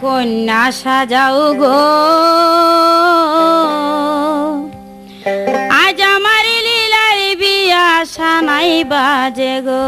কন্যা সাজাও গো। আজ আমার লীলার বিয়া সানাই বাজে গো।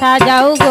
सजाऊ गो